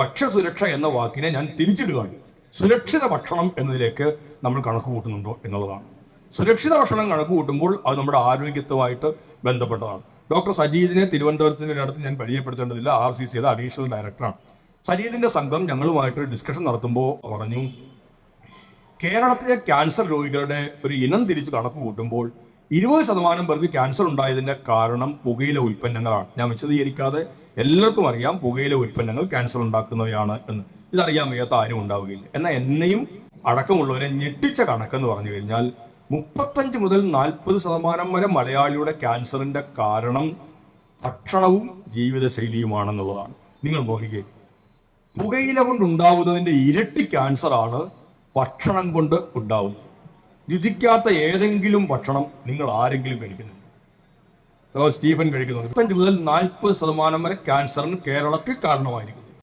ഭക്ഷ്യസുരക്ഷ എന്ന വാക്കിനെ ഞാൻ തിരിച്ചിടുകയാണ്. സുരക്ഷിത ഭക്ഷണം എന്നതിലേക്ക് നമ്മൾ കണക്ക് കൂട്ടുന്നുണ്ടോ എന്നുള്ളതാണ്. സുരക്ഷിത ഭക്ഷണം കണക്ക് കൂട്ടുമ്പോൾ അത് നമ്മുടെ ആരോഗ്യത്തുമായിട്ട് ബന്ധപ്പെട്ടതാണ്. ഡോക്ടർ സജീദിനെ തിരുവനന്തപുരത്തിന്റെ അടുത്ത് ഞാൻ പരിചയപ്പെടുത്തേണ്ടതില്ല. ആർ സി സിയുടെ അഡീഷണൽ ഡയറക്ടറാണ്. സജീദിന്റെ സംഘം ഞങ്ങളുമായിട്ട് ഡിസ്കഷൻ നടത്തുമ്പോൾ പറഞ്ഞു കേരളത്തിലെ ക്യാൻസർ രോഗികളുടെ ഒരു ഇനം തിരിച്ച് കണക്ക് കൂട്ടുമ്പോൾ ഇരുപത് ശതമാനം പേർക്ക് ക്യാൻസർ ഉണ്ടായതിന്റെ കാരണം പുകയില ഉൽപ്പന്നങ്ങളാണ്. ഞാൻ വിശദീകരിക്കാതെ എല്ലാവർക്കും അറിയാം പുകയില ഉൽപ്പന്നങ്ങൾ ക്യാൻസർ ഉണ്ടാക്കുന്നവയാണ് എന്ന്. ഇതറിയാൻ വയ്യാത്ത ആരും ഉണ്ടാവുകയില്ല. എന്നാൽ എന്നെയും അടക്കമുള്ളവരെ ഞെട്ടിച്ച കണക്കെന്ന് പറഞ്ഞു കഴിഞ്ഞാൽ മുപ്പത്തഞ്ച് മുതൽ നാൽപ്പത് ശതമാനം വരെ മലയാളിയുടെ ക്യാൻസറിന്റെ കാരണം ഭക്ഷണവും ജീവിതശൈലിയുമാണെന്നുള്ളതാണ്. നിങ്ങൾ നോക്കിക്കേ പുകയില കൊണ്ടുണ്ടാവുന്നതിന്റെ ഇരട്ടി ക്യാൻസറാണ് ഭക്ഷണം കൊണ്ട് ഉണ്ടാവുന്നത്. രുചിക്കാത്ത ഏതെങ്കിലും ഭക്ഷണം നിങ്ങൾ ആരെങ്കിലും കഴിക്കുന്നു? സ്റ്റീഫൻ കഴിക്കുന്നുണ്ട് മുതൽ നാൽപ്പത് ശതമാനം വരെ ക്യാൻസറിന് കേരളത്തിൽ കാരണമായിരിക്കും.